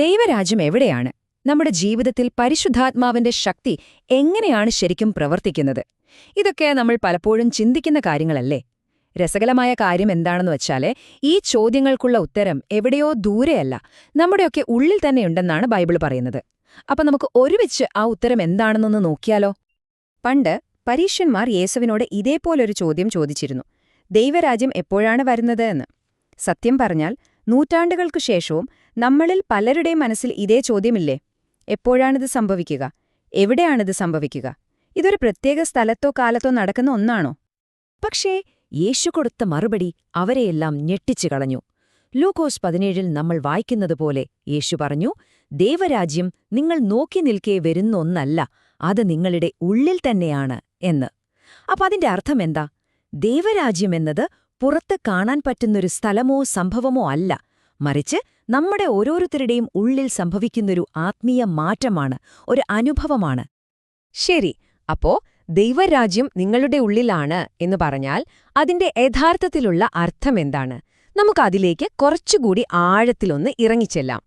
ദൈവരാജ്യം എവിടെയാണ്? നമ്മുടെ ജീവിതത്തിൽ പരിശുദ്ധാത്മാവിന്റെ ശക്തി എങ്ങനെയാണ് ശരിക്കും പ്രവർത്തിക്കുന്നത്? ഇതൊക്കെ നമ്മൾ പലപ്പോഴും ചിന്തിക്കുന്ന കാര്യങ്ങളല്ലേ? രസകരമായ കാര്യം എന്താണെന്ന് വച്ചാൽ ഈ ചോദ്യങ്ങൾക്കുള്ള ഉത്തരം എവിടെയോ ദൂരെയല്ല നമ്മുടെയൊക്കെ ഉള്ളിൽ തന്നെയുണ്ടെന്നാണ് ബൈബിൾ പറയുന്നത്. അപ്പൊ നമുക്ക് ഒരുമിച്ച് ആ ഉത്തരം എന്താണെന്നൊന്ന് നോക്കിയാലോ? പണ്ട് പരീക്ഷന്മാർ യേശുവിനോട് ഇതേപോലൊരു ചോദ്യം ചോദിച്ചിരുന്നു. ദൈവരാജ്യം എപ്പോഴാണ് വരുന്നത് എന്ന്. സത്യം പറഞ്ഞാൽ നൂറ്റാണ്ടുകൾക്കു ശേഷവും നമ്മളിൽ പലരുടെയും മനസ്സിൽ ഇതേ ചോദ്യമില്ലേ? എപ്പോഴാണിത് സംഭവിക്കുക? എവിടെയാണിത് സംഭവിക്കുക? ഇതൊരു പ്രത്യേക സ്ഥലത്തോ കാലത്തോ നടക്കുന്ന ഒന്നാണോ? പക്ഷേ യേശു കൊടുത്ത മറുപടി അവരെയെല്ലാം ഞെട്ടിച്ചു കളഞ്ഞു. ലൂക്കോസ് പതിനേഴിൽ നമ്മൾ വായിക്കുന്നതുപോലെ യേശു പറഞ്ഞു ദേവരാജ്യം നിങ്ങൾ നോക്കി നിൽക്കേ വരുന്ന ഒന്നല്ല അത് നിങ്ങളുടെ ഉള്ളിൽ തന്നെയാണ് എന്ന്. അപ്പതിന്റെ അർത്ഥമെന്താ ദേവരാജ്യം എന്നത് പുറത്ത് കാണാൻ പറ്റുന്നൊരു സ്ഥലമോ സംഭവമോ അല്ല. മറിച്ച് നമ്മുടെ ഓരോരുത്തരുടെയും ഉള്ളിൽ സംഭവിക്കുന്നൊരു ആത്മീയ മാറ്റമാണ് ഒരു അനുഭവമാണ്. ശരി അപ്പോ ദൈവരാജ്യം നിങ്ങളുടെ ഉള്ളിലാണ് എന്ന് പറഞ്ഞാൽ അതിന്റെ യഥാർത്ഥത്തിലുള്ള അർത്ഥമെന്താണ് നമുക്കതിലേക്ക് കുറച്ചുകൂടി ആഴത്തിലൊന്ന് ഇറങ്ങിച്ചെല്ലാം.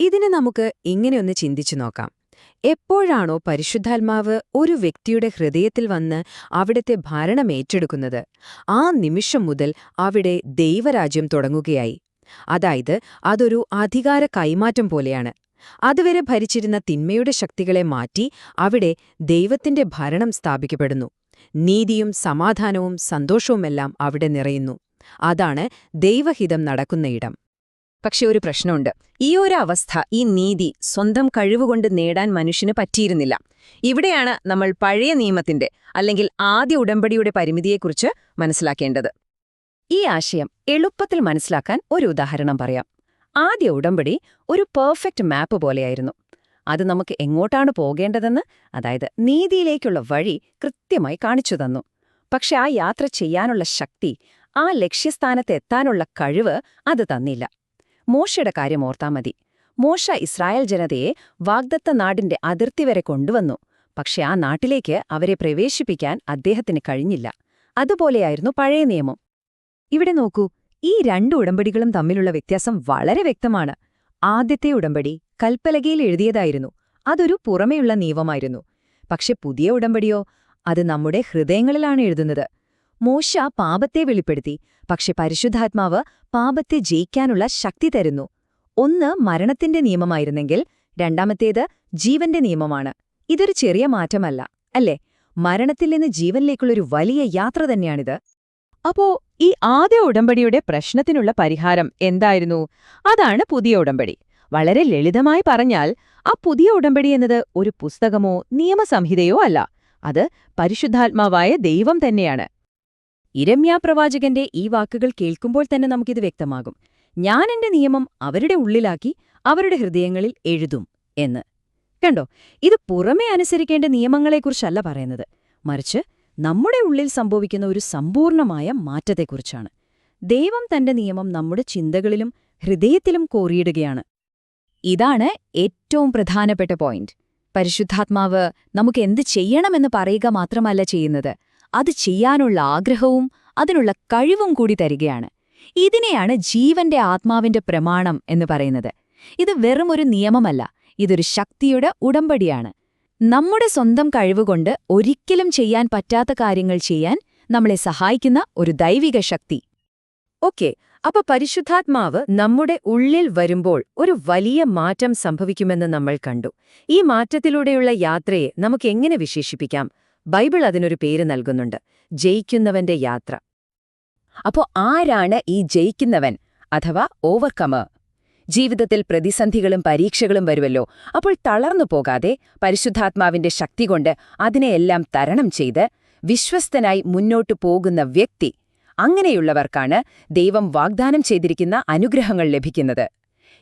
ഇതിന് നമുക്ക് ഇങ്ങനെയൊന്ന് ചിന്തിച്ചു നോക്കാം. എപ്പോഴാണോ പരിശുദ്ധാത്മാവ് ഒരു വ്യക്തിയുടെ ഹൃദയത്തിൽ വന്ന് അവിടത്തെ ഭരണമേറ്റെടുക്കുന്നത് ആ നിമിഷം മുതൽ അവിടെ ദൈവരാജ്യം തുടങ്ങുകയായി. അതായത് അതൊരു അധികാര കൈമാറ്റം പോലെയാണ്. അതുവരെ ഭരിച്ചിരുന്ന തിന്മയുടെ ശക്തികളെ മാറ്റി അവിടെ ദൈവത്തിന്റെ ഭരണം സ്ഥാപിക്കപ്പെടുന്നു. നീതിയും സമാധാനവും സന്തോഷവുമെല്ലാം അവിടെ നിറയുന്നു. അതാണ് ദൈവഹിതം നടക്കുന്നയിടം പക്ഷെ ഒരു പ്രശ്നമുണ്ട്. ഈ ഒരു അവസ്ഥ ഈ നീതി സ്വന്തം കഴിവുകൊണ്ട് നേടാൻ മനുഷ്യന് പറ്റിയിരുന്നില്ല. ഇവിടെയാണ് നമ്മൾ പഴയ നിയമത്തിന്റെ അല്ലെങ്കിൽ ആദ്യ ഉടമ്പടിയുടെ പരിമിതിയെക്കുറിച്ച് മനസ്സിലാക്കേണ്ടത്. ഈ ആശയം എളുപ്പത്തിൽ മനസ്സിലാക്കാൻ ഒരു ഉദാഹരണം പറയാം. ആദ്യ ഉടമ്പടി ഒരു പെർഫെക്റ്റ് മാപ്പ് പോലെയായിരുന്നു. അത് നമുക്ക് എങ്ങോട്ടാണ് പോകേണ്ടതെന്ന് അതായത് നീതിയിലേക്കുള്ള വഴി കൃത്യമായി കാണിച്ചു തന്നു. പക്ഷെ ആ യാത്ര ചെയ്യാനുള്ള ശക്തി ആ ലക്ഷ്യസ്ഥാനത്ത് എത്താനുള്ള കഴിവ് അത് തന്നില്ല. മോശയുടെ കാര്യം ഓർത്താ മതി. മോശ ഇസ്രായേൽ ജനതയെ വാഗ്ദത്ത നാടിന്റെ അതിർത്തി വരെ കൊണ്ടുവന്നു. പക്ഷെ ആ നാട്ടിലേക്ക് അവരെ പ്രവേശിപ്പിക്കാൻ അദ്ദേഹത്തിന് കഴിഞ്ഞില്ല. അതുപോലെയായിരുന്നു പഴയ നിയമം. ഇവിടെ നോക്കൂ ഈ രണ്ട് ഉടമ്പടികളും തമ്മിലുള്ള വ്യത്യാസം വളരെ വ്യക്തമാണ്. ആദ്യത്തെ ഉടമ്പടി കൽപ്പലകയിൽ എഴുതിയതായിരുന്നു. അതൊരു പുറമേയുള്ള നിയമമായിരുന്നു. പക്ഷെ പുതിയ ഉടമ്പടിയോ അത് നമ്മുടെ ഹൃദയങ്ങളിലാണ് എഴുതുന്നത്. മോശ പാപത്തെ വെളിപ്പെടുത്തി. പക്ഷെ പരിശുദ്ധാത്മാവ് പാപത്തെ ജയിക്കാനുള്ള ശക്തി തരുന്നു. ഒന്ന് മരണത്തിന്റെ നിയമമായിരുന്നെങ്കിൽ രണ്ടാമത്തേത് ജീവന്റെ നിയമമാണ്. ഇതൊരു ചെറിയ മാറ്റമല്ല അല്ലേ? മരണത്തിൽ നിന്ന് ജീവനിലേക്കുള്ളൊരു വലിയ യാത്ര തന്നെയാണിത്. അപ്പോ ഈ ആദ്യ ഉടമ്പടിയുടെ പ്രശ്നത്തിനുള്ള പരിഹാരം എന്തായിരുന്നു? അതാണ് പുതിയ ഉടമ്പടി. വളരെ ലളിതമായി പറഞ്ഞാൽ ആ പുതിയ ഉടമ്പടി എന്നത് ഒരു പുസ്തകമോ നിയമസംഹിതയോ അല്ല. അത് പരിശുദ്ധാത്മാവായ ദൈവം തന്നെയാണ്. ഇരമ്യാ പ്രവാചകന്റെ ഈ വാക്കുകൾ കേൾക്കുമ്പോൾ തന്നെ നമുക്കിത് വ്യക്തമാകും. ഞാൻ എന്റെ നിയമം അവരുടെ ഉള്ളിലാക്കി അവരുടെ ഹൃദയങ്ങളിൽ എഴുതും എന്ന്. കണ്ടോ? ഇത് പുറമേ അനുസരിക്കേണ്ട നിയമങ്ങളെക്കുറിച്ചല്ല പറയുന്നത്. മറിച്ച് നമ്മുടെ ഉള്ളിൽ സംഭവിക്കുന്ന ഒരു സമ്പൂർണമായ മാറ്റത്തെക്കുറിച്ചാണ്. ദൈവം തന്റെ നിയമം നമ്മുടെ ചിന്തകളിലും ഹൃദയത്തിലും കോറിയിടുകയാണ് ഇതാണ് ഏറ്റവും പ്രധാനപ്പെട്ട പോയിന്റ്. പരിശുദ്ധാത്മാവ് നമുക്ക് എന്ത് ചെയ്യണമെന്ന് പറയുക മാത്രമല്ല ചെയ്യുന്നത്. അത് ചെയ്യാനുള്ള ആഗ്രഹവും അതിനുള്ള കഴിവും കൂടി തരികയാണ്. ഇതിനെയാണ് ജീവന്റെ ആത്മാവിന്റെ പ്രമാണം എന്ന് പറയുന്നത്. ഇത് വെറും ഒരു നിയമമല്ല ഇതൊരു ശക്തിയുടെ ഉടമ്പടിയാണ്. നമ്മുടെ സ്വന്തം കഴിവുകൊണ്ട് ഒരിക്കലും ചെയ്യാൻ പറ്റാത്ത കാര്യങ്ങൾ ചെയ്യാൻ നമ്മളെ സഹായിക്കുന്ന ഒരു ദൈവിക ശക്തി. ഓക്കെ അപ്പൊ പരിശുദ്ധാത്മാവ് നമ്മുടെ ഉള്ളിൽ വരുമ്പോൾ ഒരു വലിയ മാറ്റം സംഭവിക്കുമെന്ന് നമ്മൾ കണ്ടു. ഈ മാറ്റത്തിലൂടെയുള്ള യാത്രയെ നമുക്ക് എങ്ങനെ വിശേഷിപ്പിക്കാം? ബൈബിൾ അതിനൊരു പേര് നൽകുന്നുണ്ട്. ജയിക്കുന്നവന്റെ യാത്ര. അപ്പോ ആരാണ് ഈ ജയിക്കുന്നവൻ അഥവാ ഓവർകമർ ജീവിതത്തിൽ പ്രതിസന്ധികളും പരീക്ഷകളും വരുമല്ലോ. അപ്പോൾ തളർന്നു പോകാതെ പരിശുദ്ധാത്മാവിന്റെ ശക്തി കൊണ്ട് അതിനെയെല്ലാം തരണം ചെയ്ത് വിശ്വസ്തനായി മുന്നോട്ടു പോകുന്ന വ്യക്തി അങ്ങനെയുള്ളവർക്കാണ് ദൈവം വാഗ്ദാനം ചെയ്തിരിക്കുന്ന അനുഗ്രഹങ്ങൾ ലഭിക്കുന്നത്.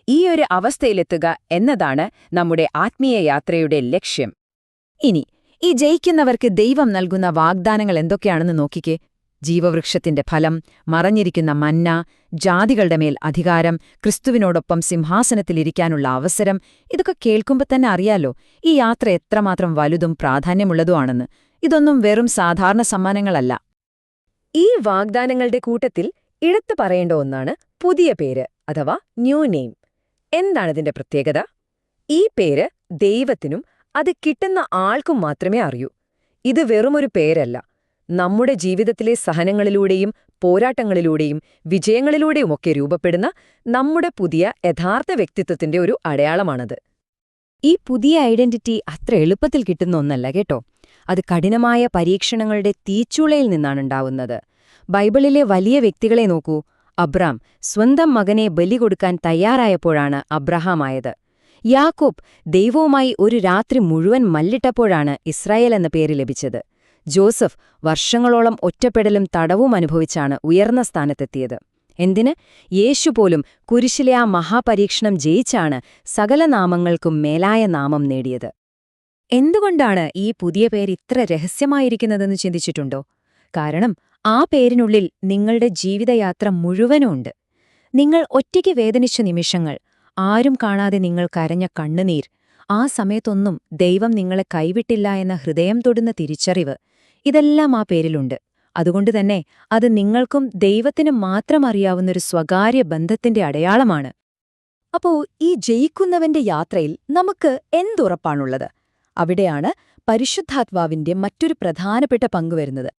ഈ ഒരു അവസ്ഥയിലെത്തുക എന്നതാണ് നമ്മുടെ ആത്മീയ യാത്രയുടെ ലക്ഷ്യം. ഇനി ഈ ജയിക്കുന്നവർക്ക് ദൈവം നൽകുന്ന വാഗ്ദാനങ്ങൾ എന്തൊക്കെയാണെന്ന് നോക്കിക്കേ. ജീവവൃക്ഷത്തിന്റെ ഫലം മറഞ്ഞിരിക്കുന്ന മന്ന ജാതികളുടെ മേൽ അധികാരം ക്രിസ്തുവിനോടൊപ്പം സിംഹാസനത്തിലിരിക്കാനുള്ള അവസരം ഇതൊക്കെ കേൾക്കുമ്പോൾ തന്നെ അറിയാലോ ഈ യാത്ര എത്രമാത്രം വലുതും പ്രാധാന്യമുള്ളതുമാണെന്ന്. ഇതൊന്നും വെറും സാധാരണ സമ്മാനങ്ങളല്ല. ഈ വാഗ്ദാനങ്ങളുടെ കൂട്ടത്തിൽ ഇടത്തു പറയേണ്ട ഒന്നാണ് പുതിയ പേര് അഥവാ ന്യൂ നെയിം. എന്താണിതിന്റെ പ്രത്യേകത? ഈ പേര് ദൈവത്തിനും അത് കിട്ടുന്ന ആൾക്കും മാത്രമേ അറിയൂ. ഇത് വെറുമൊരു പേരല്ല. നമ്മുടെ ജീവിതത്തിലെ സഹനങ്ങളിലൂടെയും പോരാട്ടങ്ങളിലൂടെയും വിജയങ്ങളിലൂടെയുമൊക്കെ രൂപപ്പെടുന്ന നമ്മുടെ പുതിയ യഥാർത്ഥ വ്യക്തിത്വത്തിന്റെ ഒരു അടയാളമാണത്. ഈ പുതിയ ഐഡന്റിറ്റി അത്ര എളുപ്പത്തിൽ കിട്ടുന്ന ഒന്നല്ല കേട്ടോ. അത് കഠിനമായ പരീക്ഷണങ്ങളുടെ തീച്ചുളയിൽ നിന്നാണുണ്ടാവുന്നത് ബൈബിളിലെ വലിയ വ്യക്തികളെ നോക്കൂ. അബ്രാം സ്വന്തം മകനെ ബലി കൊടുക്കാൻ തയ്യാറായപ്പോഴാണ് അബ്രഹാമായത്. യാക്കോബ് ദൈവവുമായി ഒരു രാത്രി മുഴുവൻ മല്ലിട്ടപ്പോഴാണ് ഇസ്രായേൽ എന്ന പേര് ലഭിച്ചത്. ജോസഫ് വർഷങ്ങളോളം ഒറ്റപ്പെടലും തടവും അനുഭവിച്ചാണ് ഉയർന്ന സ്ഥാനത്തെത്തിയത്. എന്തിന്? യേശു പോലും കുരിശിലെ ആ മഹാപരീക്ഷണം ജയിച്ചാണ് സകല നാമങ്ങൾക്കും മേലായ നാമം നേടിയത്. എന്തുകൊണ്ടാണ് ഈ പുതിയ പേര് ഇത്ര രഹസ്യമായിരിക്കുന്നതെന്ന് ചിന്തിച്ചിട്ടുണ്ടോ? കാരണം ആ പേരിനുള്ളിൽ നിങ്ങളുടെ ജീവിതയാത്ര മുഴുവനുമുണ്ട്. നിങ്ങൾ ഒറ്റയ്ക്ക് വേദനിച്ച നിമിഷങ്ങൾ ആരും കാണാതെ നിങ്ങൾ കരഞ്ഞ കണ്ണുനീർ. ആ സമയത്തൊന്നും ദൈവം നിങ്ങളെ കൈവിട്ടില്ല എന്ന ഹൃദയം തൊടുന്ന തിരിച്ചറിവ് ഇതെല്ലാം ആ പേരിലുണ്ട്. അതുകൊണ്ടുതന്നെ അത് നിങ്ങൾക്കും ദൈവത്തിനും മാത്രം അറിയാവുന്നൊരു സ്വകാര്യ ബന്ധത്തിന്റെ അടയാളമാണ്. അപ്പോ ഈ ജയിക്കുന്നവന്റെ യാത്രയിൽ നമുക്ക് എന്തുറപ്പാണുള്ളത്? അവിടെയാണ് പരിശുദ്ധാത്മാവിന്റെ മറ്റൊരു പ്രധാനപ്പെട്ട പങ്ക് വരുന്നത്.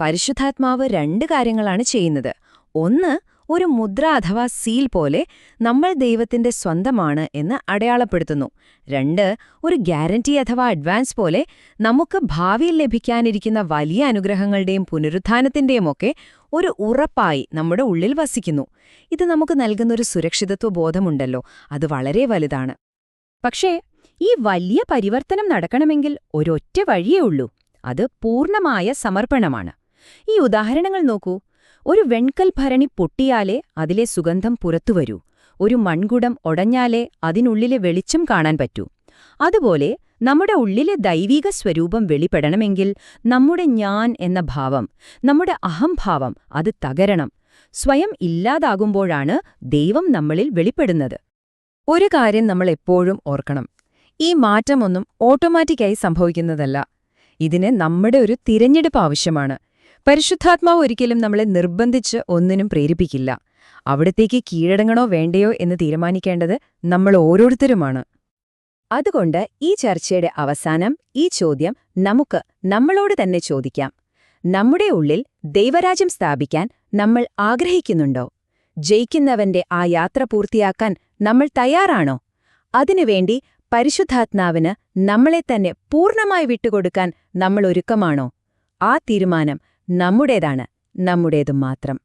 പരിശുദ്ധാത്മാവ് രണ്ട് കാര്യങ്ങളാണ് ചെയ്യുന്നത്. ഒന്ന് ഒരു മുദ്ര അഥവാ സീൽ പോലെ നമ്മൾ ദൈവത്തിന്റെ സ്വന്തമാണ് എന്ന് അടയാളപ്പെടുത്തുന്നു. രണ്ട് ഒരു ഗ്യാരണ്ടി അഥവാ അഡ്വാൻസ് പോലെ നമുക്ക് ഭാവിയിൽ ലഭിക്കാനിരിക്കുന്ന വലിയ അനുഗ്രഹങ്ങളുടെയും പുനരുത്ഥാനത്തിന്റെയുമൊക്കെ ഒരു ഉറപ്പായി നമ്മുടെ ഉള്ളിൽ വസിക്കുന്നു. ഇത് നമുക്ക് നൽകുന്നൊരു സുരക്ഷിതത്വ ബോധമുണ്ടല്ലോ അത് വളരെ വലുതാണ്. പക്ഷേ ഈ വലിയ പരിവർത്തനം നടക്കണമെങ്കിൽ ഒരൊറ്റ വഴിയേ ഉള്ളൂ അത് പൂർണമായ സമർപ്പണമാണ്. ഈ ഉദാഹരണങ്ങൾ നോക്കൂ. ഒരു വെൺകൽ ഭരണി പൊട്ടിയാലേ അതിലെ സുഗന്ധം പുറത്തുവരൂ. ഒരു മൺകുടം ഒടഞ്ഞാലേ അതിനുള്ളിലെ വെളിച്ചം കാണാൻ പറ്റൂ. അതുപോലെ നമ്മുടെ ഉള്ളിലെ ദൈവിക സ്വരൂപം വെളിപ്പെടണമെങ്കിൽ നമ്മുടെ ഞാൻ എന്ന ഭാവം നമ്മുടെ അഹംഭാവം അത് തകരണം. സ്വയം ഇല്ലാതാകുമ്പോഴാണ് ദൈവം നമ്മളിൽ വെളിപ്പെടുന്നത്. ഒരു കാര്യം നമ്മൾ എപ്പോഴും ഓർക്കണം. ഈ മാറ്റമൊന്നും ഓട്ടോമാറ്റിക്കായി സംഭവിക്കുന്നതല്ല. ഇതിന് നമ്മുടെ ഒരു തിരഞ്ഞെടുപ്പ് ആവശ്യമാണ്. പരിശുദ്ധാത്മാവ് ഒരിക്കലും നമ്മളെ നിർബന്ധിച്ച് ഒന്നിനും പ്രേരിപ്പിക്കില്ല. അവിടത്തേക്ക് കീഴടങ്ങണോ വേണ്ടയോ എന്ന് തീരുമാനിക്കേണ്ടത് നമ്മൾ ഓരോരുത്തരുമാണ്. അതുകൊണ്ട് ഈ ചർച്ചയുടെ അവസാനം ഈ ചോദ്യം നമുക്ക് നമ്മളോട് തന്നെ ചോദിക്കാം. നമ്മുടെ ഉള്ളിൽ ദൈവരാജ്യം സ്ഥാപിക്കാൻ നമ്മൾ ആഗ്രഹിക്കുന്നുണ്ടോ? ജയിക്കുന്നവന്റെ ആ യാത്ര പൂർത്തിയാക്കാൻ നമ്മൾ തയ്യാറാണോ? അതിനുവേണ്ടി പരിശുദ്ധാത്മാവിന് നമ്മളെ തന്നെ പൂർണമായി വിട്ടുകൊടുക്കാൻ നമ്മൾ ഒരുക്കമാണോ? ആ തീരുമാനം നമ്മുടേതാണ് നമ്മുടേതു മാത്രം.